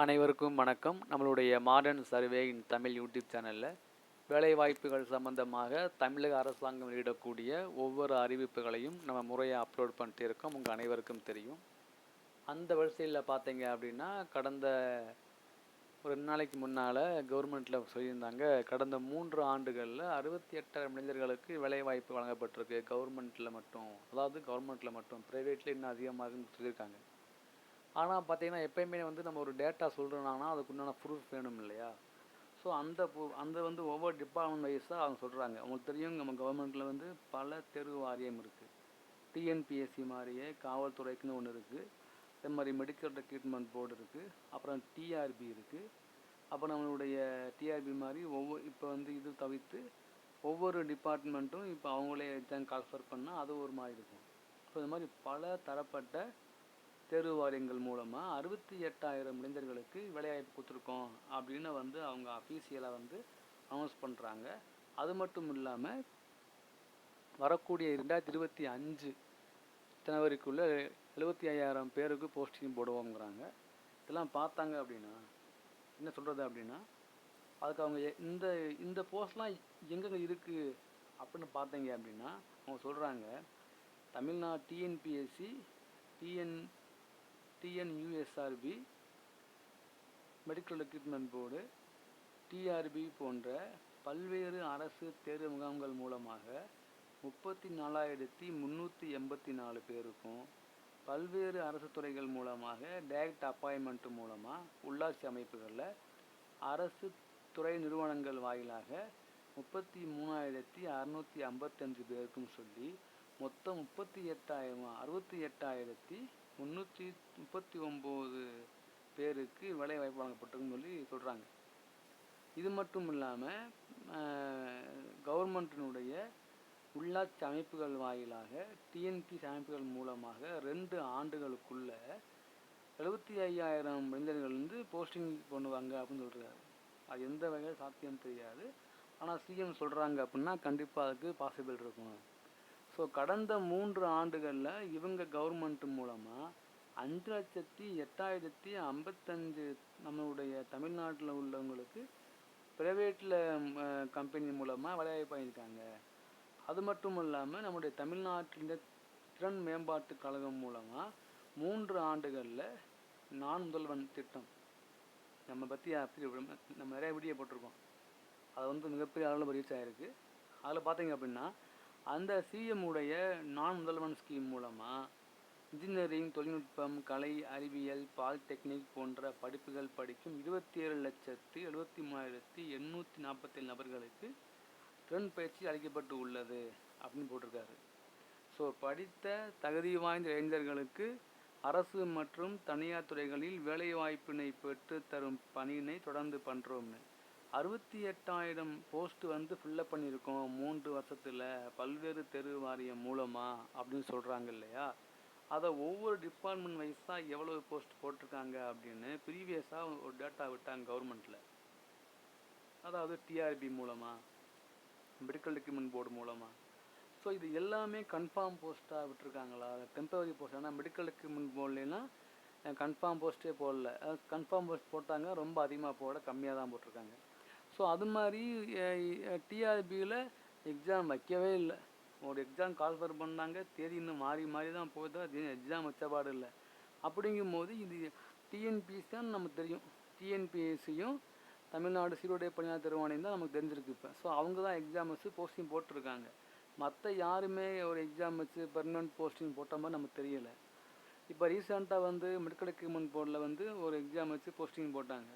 அனைவருக்கும் வணக்கம். நம்மளுடைய modern survey in Tamil YouTube சேனலில் வேலைவாய்ப்புகள் சம்பந்தமாக தமிழக அரசாங்கம் வெளியிடக்கூடிய ஒவ்வொரு அறிவிப்புகளையும் நம்ம முறையாக அப்லோட் பண்ணிட்டு இருக்கோம். உங்கள் அனைவருக்கும் தெரியும். அந்த வரிசையில் பார்த்தீங்க அப்படின்னா கடந்த ஒரு ரெண்டு நாளைக்கு முன்னால் கவர்மெண்ட்டில் சொல்லியிருந்தாங்க கடந்த மூன்று ஆண்டுகளில் அறுபத்தி எட்டாயிரம் இளைஞர்களுக்கு வேலைவாய்ப்பு வழங்கப்பட்டிருக்கு. கவர்மெண்ட்டில் மட்டும் அதாவது கவர்மெண்ட்டில் மட்டும் ப்ரைவேட்டில் இன்னும் அதிகமாகுன்னு சொல்லியிருக்காங்க. ஆனால் பார்த்தீங்கன்னா எப்பயுமே வந்து நம்ம ஒரு டேட்டா சொல்கிறோன்னா அதுக்கு உண்டான ப்ரூஃப் வேணும் இல்லையா? ஸோ அந்த அந்த வந்து ஒவ்வொரு டிபார்ட்மெண்ட் வைஸாக அவங்க சொல்கிறாங்க அவங்களுக்கு தெரியும் நம்ம கவர்மெண்ட்டில் வந்து பல தெரு வாரியம் இருக்குது டிஎன்பிஎஸ்சி மாதிரியே காவல்துறைக்குன்னு ஒன்று இருக்குது அதே மாதிரி மெடிக்கல் ரெக்ரூட்மெண்ட் போர்டு இருக்குது அப்புறம் டிஆர்பி இருக்குது அப்புறம் நம்மளுடைய டிஆர்பி மாதிரி ஒவ்வொரு இப்போ வந்து இது தவிர்த்து ஒவ்வொரு டிபார்ட்மெண்ட்டும் இப்போ அவங்களே எக்ஸாம் கால்ஃபர் பண்ணால் அது ஒரு மாதிரி இருக்கும். ஸோ இந்த மாதிரி பல தரப்பட்ட தேர்வு வாரியங்கள் மூலமாக அறுபத்தி எட்டாயிரம் இளைஞர்களுக்கு வேலைவாய்ப்பு கொடுத்துருக்கோம் அப்படின்னு வந்து அவங்க அஃபீஷியலாக வந்து அனௌன்ஸ் பண்ணுறாங்க அது மட்டும் இல்லாமல் வரக்கூடிய ரெண்டாயிரத்தி இருபத்தி அஞ்சு ஜனவரிக்குள்ளே எழுபத்தி ஐயாயிரம் பேருக்கு போஸ்டிங் போடுவோங்கிறாங்க இதெல்லாம் பார்த்தாங்க அப்படின்னா என்ன சொல்கிறது அப்படின்னா அதுக்கு அவங்க எ- இந்த இந்த போஸ்ட்லாம் எங்கெங்கே இருக்குது அப்படின்னு பார்த்தீங்க அப்படின்னா அவங்க சொல்கிறாங்க Tamil Nadu TNPSC TN TNUSRB medical equipment board TRB போன்ற பல்வேறு அரசு தேர்வு முகாம்கள் மூலமாக முப்பத்தி நாலாயிரத்தி முந்நூற்றி எண்பத்தி நாலு பேருக்கும் பல்வேறு அரசு துறைகள் மூலமாக டைரக்ட் அப்பாயின்மெண்ட் மூலமாக உள்ளாட்சி அமைப்புகளில் அரசு துறை நிறுவனங்கள் வாயிலாக முப்பத்தி மூணாயிரத்தி அறநூற்றி ஐம்பத்தஞ்சு பேருக்கும் சொல்லி மொத்தம் முப்பத்தி எட்டாயிரம் அறுபத்தி எட்டாயிரத்தி முந்நூற்றி முப்பத்தி ஒம்பது பேருக்கு வேலை வாய்ப்பு வழங்கப்பட்டிருக்குன்னு சொல்லி சொல்கிறாங்க இது மட்டும் இல்லாமல் கவர்மெண்ட்டினுடைய உள்ளாட்சி அமைப்புகள் வாயிலாக டிஎன்பி அமைப்புகள் மூலமாக ரெண்டு ஆண்டுகளுக்குள்ள எழுபத்தி ஐயாயிரம் இளைஞர்கள் வந்து போஸ்டிங் பண்ணுவாங்க அப்படின்னு சொல்கிறாரு அது எந்த வகையில் சாத்தியம் தெரியாது. ஆனால் சிஎம் சொல்கிறாங்க அப்படின்னா கண்டிப்பாக அதுக்கு பாசிபிள் இருக்கும். ஸோ கடந்த மூன்று ஆண்டுகளில் இவங்க கவர்மெண்ட் மூலமாக அஞ்சு லட்சத்தி எட்டாயிரத்தி ஐம்பத்தஞ்சு நம்மளுடைய தமிழ்நாட்டில் உள்ளவங்களுக்கு ப்ரைவேட்டில் கம்பெனி மூலமாக வேலைவாய்ப்பு ஆகியிருக்காங்க அது மட்டும் இல்லாமல் நம்முடைய தமிழ்நாட்டில் திறன் மேம்பாட்டு கழகம் மூலமாக மூன்று ஆண்டுகளில் நான் முதல்வன் திட்டம். நம்ம பற்றி நம்ம நிறைய வீடியோ போட்டிருக்கோம். அது வந்து மிகப்பெரிய அளவில் ரீச் ஆகிருக்கு அதில் பார்த்தீங்க அப்படின்னா அந்த சிஎம் உடைய நான் முதல்வன் ஸ்கீம் மூலமாக இன்ஜினியரிங் தொழில்நுட்பம் கலை அறிவியல் பாலிடெக்னிக் போன்ற படிப்புகள் படிக்கும் இருபத்தி ஏழு லட்சத்து எழுபத்தி மூணாயிரத்தி எண்ணூற்றி நாற்பத்தேழு நபர்களுக்கு திறன் பயிற்சி அளிக்கப்பட்டு உள்ளது அப்படின்னு போட்டிருக்காரு. ஸோ படித்த தகுதி வாய்ந்த இளைஞர்களுக்கு அரசு மற்றும் தனியார் துறைகளில் வேலைவாய்ப்பினை பெற்று தரும் பணியினை தொடர்ந்து பண்ணுறோம்னு அறுபத்தி எட்டாயிரம் போஸ்ட் வந்து ஃபில்லப் பண்ணியிருக்கோம் மூன்று வருஷத்தில். பல்வேறு தெரு வாரியம் மூலமாக அப்படின்னு சொல்கிறாங்க இல்லையா? அதை ஒவ்வொரு டிபார்ட்மெண்ட் வைஸாக எவ்வளவு போஸ்ட் போட்டிருக்காங்க அப்படின்னு ப்ரீவியஸாக ஒரு டேட்டா விட்டாங்க கவர்மெண்ட்டில் அதாவது டிஆர்பி மூலமாக மெடிக்கல் ரெக்ரூட்மெண்ட் போர்டு மூலமாக ஸோ இது எல்லாமே கன்ஃபார்ம் போஸ்ட்டாக விட்டுருக்காங்களா? டெம்பரரி போஸ்ட் ஆனால் மெடிக்கல் ரெக்ரூட்மெண்ட் போடலைன்னா கன்ஃபார்ம் போஸ்ட்டே போடல. கன்ஃபார்ம் போஸ்ட் போட்டாங்க ரொம்ப அதிகமாக போட கம்மியாக தான் போட்டிருக்காங்க. ஸோ அது மாதிரி டிஆர்பியில் எக்ஸாம் வைக்கவே இல்லை. ஒரு எக்ஸாம் கால்ஃபர் பண்ணாங்க. தேதி இன்னும் மாறி மாறி தான் போகுது அது எக்ஸாம் வச்சபாடு இல்லை. அப்படிங்கும்போது இது டிஎன்பிஎஸ்சி தான் நமக்கு தெரியும். டிஎன்பிஎஸ்சியும் தமிழ்நாடு சீருடை பணியாளர் தேர்வாணையம் தான் நமக்கு தெரிஞ்சிருக்கு இப்போ. ஸோ அவங்க தான் எக்ஸாம் வச்சு போஸ்டிங் போட்டிருக்காங்க. மற்ற யாருமே ஒரு எக்ஸாம் வச்சு பெர்மனன்ட் போஸ்டிங் போட்ட மாதிரி நமக்கு தெரியலை. இப்போ ரீசெண்டாக வந்து மெடிக்கல் எக்யூப்மெண்ட் போர்டில் வந்து ஒரு எக்ஸாம் வச்சு போஸ்டிங் போட்டாங்க.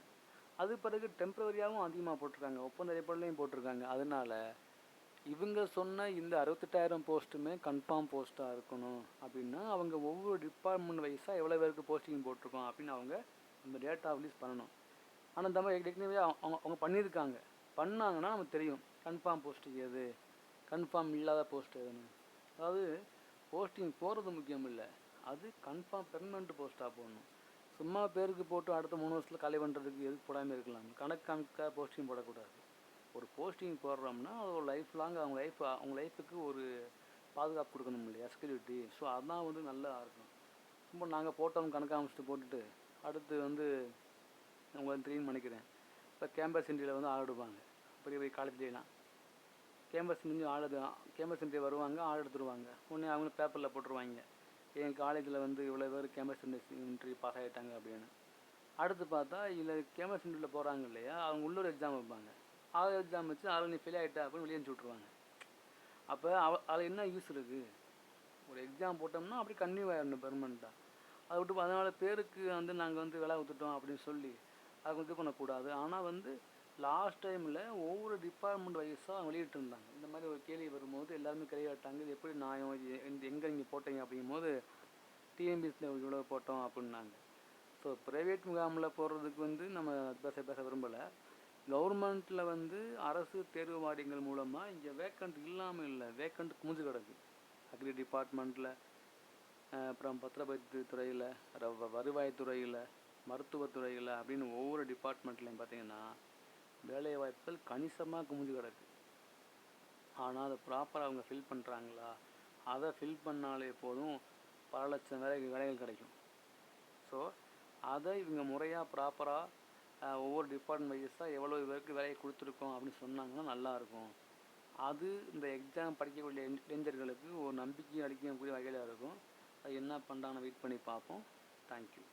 அது பிறகு டெம்ப்ரவரியாகவும் அதிகமாக போட்டிருக்காங்க. ஒப்பந்த அடிப்படையிலையும் போட்டிருக்காங்க. அதனால் இவங்க சொன்ன இந்த அறுபத்தெட்டாயிரம் போஸ்ட்டுமே கன்ஃபார்ம் போஸ்ட்டாக இருக்கணும் அப்படின்னா அவங்க ஒவ்வொரு டிபார்ட்மெண்ட் வைஸாக எவ்வளோ பேருக்கு போஸ்டிங் போட்டிருக்கோம் அப்படின்னு அவங்க அந்த டேட்டா ரிலீஸ் பண்ணணும். ஆனால் இந்த மாதிரி ஏற்கனவே அவங்க அவங்க பண்ணியிருக்காங்க. பண்ணாங்கன்னா நமக்கு தெரியும். கன்ஃபார்ம் போஸ்ட் எது கன்ஃபார்ம் இல்லாத போஸ்ட் எதுன்னு. அதாவது போஸ்டிங் போகிறது முக்கியம் இல்லை. அது கன்ஃபார்ம் பெர்மனெண்ட் போஸ்ட்டாக போடணும். சும்மா பேருக்கு போட்டு அடுத்த மூணு வருஷத்தில் காலி பண்ணுறதுக்கு எதுக்கு போடாமல் இருக்கலாம். கணக்கு கணக்காக போஸ்டிங் போடக்கூடாது. ஒரு போஸ்டிங் போடுறோம்னா அது ஒரு லைஃப் லாங் அவங்க லைஃப் அவங்க லைஃபுக்கு ஒரு பாதுகாப்பு கொடுக்கணும் இல்லையா? செக்யூரிட்டி ஸோ அதான் வந்து நல்லா இருக்கும். ரொம்ப நாங்கள் போட்டோம் கணக்காக அமைச்சிட்டு போட்டுட்டு அடுத்து வந்து உங்களுக்கு தெரியும்னு நினைக்கிறேன் இப்போ கேம்பஸ் இன்டர்வியூவில் வந்து ஆள் எடுப்பாங்க. பெரிய பெரிய காலேஜ்லாம் கேம்பஸ் முடிஞ்சு ஆள் கேம்பஸ் இன்டர்வியூ வருவாங்க ஆள் எடுத்துருவாங்க. உடனே அவங்க பேப்பரில் போட்டுருவாங்க. என் காலேஜில் வந்து இவ்வளோ பேர் கேம்பஸ் இன்டர்வியூ பாஸ் ஆகிட்டாங்க அப்படின்னு. அடுத்து பார்த்தா இதில் கேம்பஸ் இன்டர்வியூவில் போகிறாங்க இல்லையா? அவங்க உள்ளூர் எக்ஸாம் வைப்பாங்க. ஆள் எக்ஸாம் வச்சு ஆள் நீ ஃபெயில் ஆகிட்டா அப்படின்னு வெளியே விட்டுருவாங்க. விட்ருவாங்க அப்போ அவ அதில் என்ன யூஸ் இருக்குது ஒரு எக்ஸாம் போட்டோம்னா அப்படி கன்னியூ ஆகிடணும் பெர்மனெண்ட்டாக அதை விட்டு அதனால் பேருக்கு வந்து நாங்கள் வந்து விலை ஊற்றுட்டோம் அப்படின்னு சொல்லி அதை வந்து இது பண்ணக்கூடாது ஆனால் வந்து லாஸ்ட் டைமில் ஒவ்வொரு டிபார்ட்மெண்ட் வைஸாக வெளியிட்டுருந்தாங்க. இந்த மாதிரி ஒரு கேள்வி வரும்போது எல்லாருமே கையாட்டாங்க இது எப்படி நியாயம்? இது எங்கே நீங்கள் போட்டீங்க அப்படிங்கும்போது டிஎம்பிஎஸ்சியில் இவ்வளோ போட்டோம் அப்படின்னாங்க. ஸோ ப்ரைவேட் முகாமில் போடுறதுக்கு வந்து நம்ம பேச பேச விரும்பலை. கவர்மெண்ட்டில் வந்து அரசு தேர்வு வாரியங்கள் மூலமாக இங்கே வேக்கண்ட் இல்லாமல் இல்லை வேக்கண்ட் குமிஞ்சு கிடக்கு. அக்ரி டிபார்ட்மெண்ட்டில் அப்புறம் பத்திரப்பதிவு துறையில் வருவாய்த்துறையில் மருத்துவத்துறையில் அப்படின்னு ஒவ்வொரு டிபார்ட்மெண்ட்லேயும் பார்த்தீங்கன்னா வேலைவாய்ப்புகள் கணிசமாக குமிஞ்சு கிடக்கு. ஆனால் அதை ப்ராப்பராக அவங்க ஃபில் பண்ணுறாங்களா அதை ஃபில் பண்ணாலே போதும் பல லட்சம் வேலை வேலைகள் கிடைக்கும். ஸோ அதை இவங்க முறையாக ப்ராப்பராக ஒவ்வொரு டிபார்ட்மெண்ட் வைஸாக எவ்வளோ பேருக்கு வேலையை கொடுத்துருக்கோம் அப்படின்னு சொன்னாங்கன்னா நல்லாயிருக்கும் அது இந்த எக்ஸாம் படிக்கக்கூடிய இளைஞர்களுக்கு ஒரு நம்பிக்கை அளிக்கக்கூடிய வகையில் இருக்கும். அது என்ன பண்ணுறாங்கன்னு வெயிட் பண்ணி பார்ப்போம். தேங்க்யூ